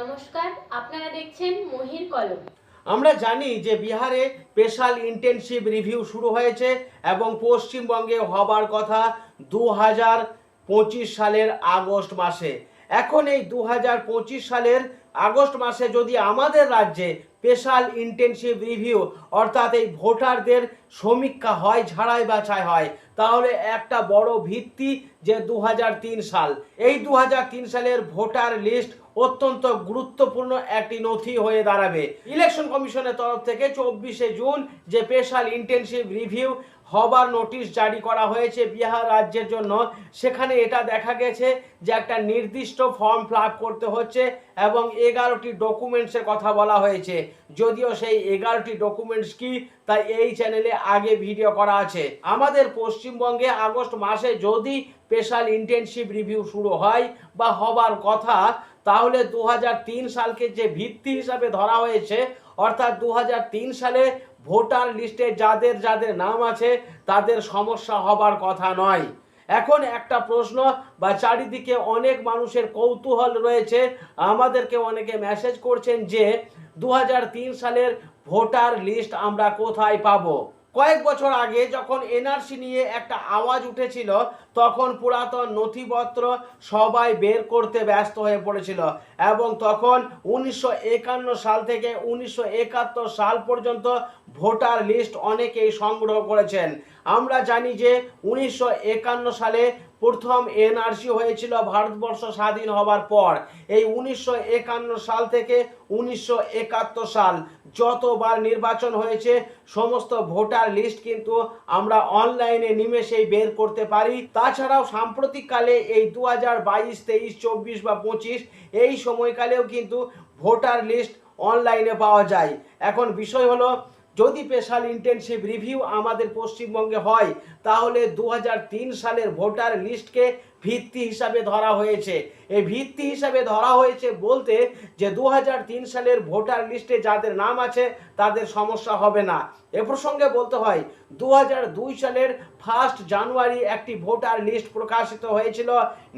নমস্কার, আপনারা দেখছেন মহির কলম। আমরা জানি যে বিহারে স্পেশাল ইন্টেনসিভ রিভিউ শুরু হয়েছে এবং পশ্চিমবঙ্গে হবার কথা দু হাজার পঁচিশ সালের আগস্ট মাসে। এখন এই দু হাজার পঁচিশ সালের আগস্ট মাসে যদি আমাদের রাজ্যে স্পেশাল ইন্টেনসিভ রিভিউ, অর্থাৎ এই ভোটারদের সমীক্ষা হয়, ঝাড়াই বাছাই হয়, তাহলে একটা বড় ভিত্তি যে দু হাজার তিন সাল। এই দু হাজার তিন সালের ভোটার লিস্ট অত্যন্ত গুরুত্বপূর্ণ একটি নথি হয়ে দাঁড়াবে। ইলেকশন কমিশনের তরফ থেকে চব্বিশে জুন যে স্পেশাল ইন্টেনসিভ রিভিউ হবার নোটিশ জারি করা হয়েছে বিহার রাজ্যের জন্য, সেখানে এটা দেখা গেছে যে একটা নির্দিষ্ট ফর্ম ফিল করতে হচ্ছে এবং এগারোটি ডকুমেন্টসের কথা বলা হয়েছে। যদিও সেই এগারোটি ডকুমেন্টস কি, তাই এই চ্যানেলে আগে ভিডিও করা আছে। আমাদের পশ্চিমবঙ্গে আগস্ট মাসে যদি স্পেশাল ইন্টেনসিভ রিভিউ শুরু হয় বা হবার কথা তাহলে দু হাজার তিন সালকে যে ভিত্তি হিসাবে ধরা হয়েছে, অর্থাৎ দু হাজার তিন সালে ভোটার লিস্টে যাদের যাদের নাম আছে, তাদের সমস্যা হবার কথা নয়। এখন একটা প্রশ্ন, বা চারিদিকে অনেক মানুষের কৌতূহল রয়েছে। আমাদেরকে অনেকে মেসেজ করছেন যে দু হাজার তিন সালের ভোটার লিস্ট আমরা কোথায় পাবো? কয়েক বছর আগে যখন এনআরসি নিয়ে একটা আওয়াজ উঠেছিল, তখন পুরাতন নথিপত্র সবাই বের করতে ব্যস্ত হয়ে পড়েছিল এবং তখন উনিশশো একান্ন সাল থেকে উনিশশো একাত্তর সাল পর্যন্ত ভোটার লিস্ট অনেকেই সংগ্রহ করেছেন। আমরা জানি যে উনিশশো একান্ন সালে প্রথম এনআরসি হয়েছিল ভারতবর্ষ স্বাধীন হবার পর। এই উনিশশো একান্ন সাল থেকে উনিশশো একাত্তর সাল যতবার নির্বাচন হয়েছে, সমস্ত ভোটার লিস্ট কিন্তু আমরা অনলাইনে নিমেষেই বের করতে পারি। তাছাড়াও সাম্প্রতিককালে এই দু হাজার বাইশ, তেইশ, চব্বিশ বা পঁচিশ, এই সময়কালেও কিন্তু ভোটার লিস্ট অনলাইনে পাওয়া যায়। এখন বিষয় হলো যদি স্পেশাল ইন্টেনসিভ রিভিউ আমাদের পশ্চিমবঙ্গে হয়, তাহলে দু হাজার তিন সালের ভোটার লিস্টকে ভিত্তি হিসাবে ধরা হয়েছে। এই ভিত্তি হিসাবে ধরা হয়েছে বলতে যে দু হাজার তিন সালের ভোটার লিস্টে যাদের নাম আছে, তাদের সমস্যা হবে না। এ প্রসঙ্গে বলতে হয় দু হাজার দুই সালের ফার্স্ট জানুয়ারি একটি ভোটার লিস্ট প্রকাশিত হয়েছিল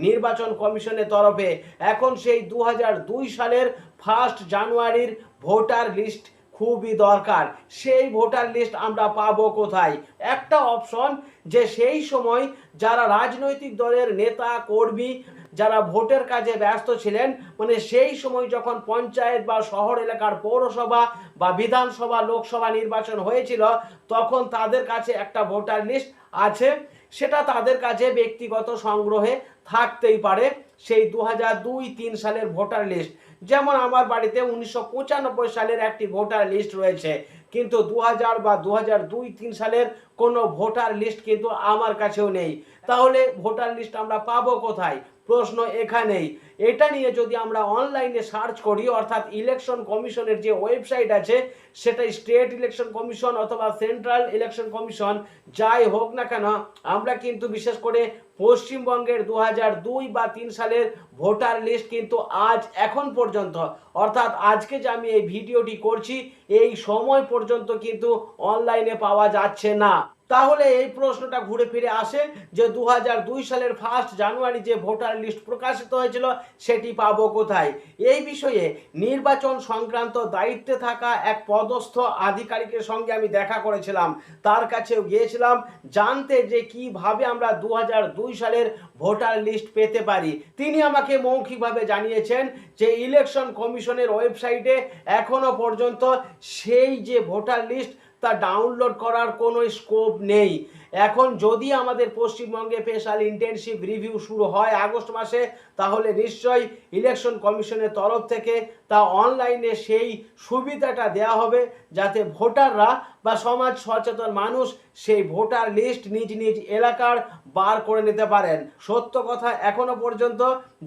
নির্বাচন কমিশনের তরফে। এখন সেই দু হাজার দুই সালের ফার্স্ট জানুয়ারির ভোটার লিস্ট খুবই দরকার। সেই ভোটার লিস্ট আমরা পাবো কোথায়? একটা অপশন যে সেই সময় যারা রাজনৈতিক দলের নেতা, কর্মী, যারা ভোটের কাজে ব্যস্ত ছিলেন মানে সেই সময় যখন পঞ্চায়েত বা শহর এলাকার পৌরসভা বা বিধানসভা, লোকসভা নির্বাচন হয়েছিল, তখন তাদের কাছে একটা ভোটার লিস্ট আছে। সেটা তাদের কাছে ব্যক্তিগত সংগ্রহে থাকতেই পারে সেই দু হাজার দুই তিন সালের ভোটার লিস্ট। যেমন আমার বাড়িতে উনিশশো পঁচানব্বই সালের একটি ভোটার লিস্ট রয়েছে, কিন্তু দু হাজার বা দু দুই তিন সালের কোনো ভোটার লিস্ট কিন্তু আমার কাছেও নেই। তাহলে ভোটার লিস্ট আমরা পাবো কোথায়? প্রশ্ন এখানেই। এটা নিয়ে যদি আমরা অনলাইনে সার্চ করি, অর্থাৎ ইলেকশন কমিশনের যে ওয়েবসাইট আছে, সেটা স্টেট ইলেকশন কমিশন অথবা সেন্ট্রাল ইলেকশন কমিশন যাই হোক না কেন, আমরা কিন্তু বিশেষ করে পশ্চিমবঙ্গের দু দুই বা তিন সালের ভোটার লিস্ট কিন্তু আজ এখন পর্যন্ত, অর্থাৎ আজকে যে আমি এই ভিডিওটি করছি, এই সময় পর্যন্ত কিন্তু অনলাইনে পাওয়া যাচ্ছে না। তাহলে এই প্রশ্নটা ঘুরে ফিরে আসে যে দু সালের ফার্স্ট জানুয়ারি যে ভোটার লিস্ট প্রকাশিত হয়েছিল, সেটি পাবো কোথায়? এই বিষয়ে নির্বাচন সংক্রান্ত দায়িত্বে থাকা এক পদস্থ আধিকারিকের সঙ্গে আমি দেখা করেছিলাম। তার কাছেও গিয়েছিলাম, জানতে যে কীভাবে আমরা দু সালের ভোটার লিস্ট পেতে পারি। তিনি আমাকে মৌখিকভাবে জানিয়েছেন যে ইলেকশন কমিশনের ওয়েবসাইটে এখনও পর্যন্ত সেই যে ভোটার লিস্ট তা ডাউনলোড করার কোনো স্কোপ নেই। এখন যদি আমাদের পশ্চিমবঙ্গে স্পেশাল ইন্টেনসিভ রিভিউ শুরু হয় আগস্ট মাসে, তাহলে নিশ্চয়ই ইলেকশন কমিশনের তরফ থেকে তা অনলাইনে সেই সুবিধাটা দেওয়া হবে যাতে ভোটাররা বা সমাজ সচেতন মানুষ সেই ভোটার লিস্ট নিজ নিজ এলাকার বার করে নিতে পারেন। সত্য কথা এখনও পর্যন্ত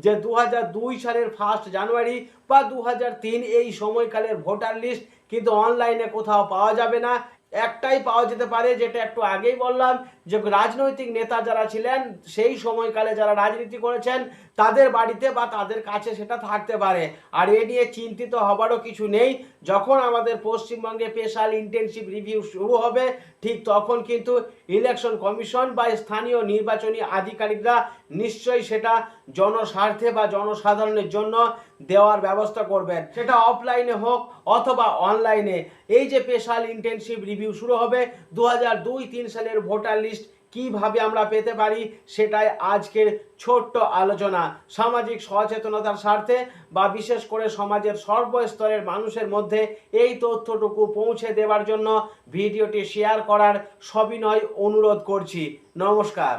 যে দু হাজার দুই সালের ফার্স্ট জানুয়ারি বা দু হাজার তিন এই সময়কালের ভোটার লিস্ট কিন্তু অনলাইনে কোথাও পাওয়া যাবে না। একটাই পাওয়া যেতে পারে, যেটা একটু আগেই বললাম, যে রাজনৈতিক নেতা যারা ছিলেন, সেই সময়কালে যারা রাজনীতি করেছেন, তাদের বাড়িতে বা তাদের কাছে সেটা থাকতে পারে। আর এ নিয়ে চিন্তিত হবারও কিছু নেই। যখন আমাদের পশ্চিমবঙ্গে স্পেশাল ইন্টেনসিভ রিভিউ শুরু হবে, ঠিক তখন কিন্তু ইলেকশন কমিশন বা স্থানীয় নির্বাচনী আধিকারিকরা নিশ্চয়ই সেটা জনস্বার্থে বা জনসাধারণের জন্য দেওয়ার ব্যবস্থা করবেন। সেটা অফলাইনে হোক অথবা অনলাইনে এই যে স্পেশাল ইন্টেনসিভ রিভিউ শুরু হবে দু হাজার দুই তিন সালের ভোটার লিস্ট কীভাবে আমরা পেতে পারি সেটাই আজকের ছোট্ট আলোচনা। সামাজিক সচেতনতার স্বার্থে বা বিশেষ করে সমাজের সর্বস্তরের মানুষের মধ্যে এই তথ্যটুকু পৌঁছে দেওয়ার জন্য ভিডিওটি শেয়ার করার সবিনয় অনুরোধ করছি। নমস্কার।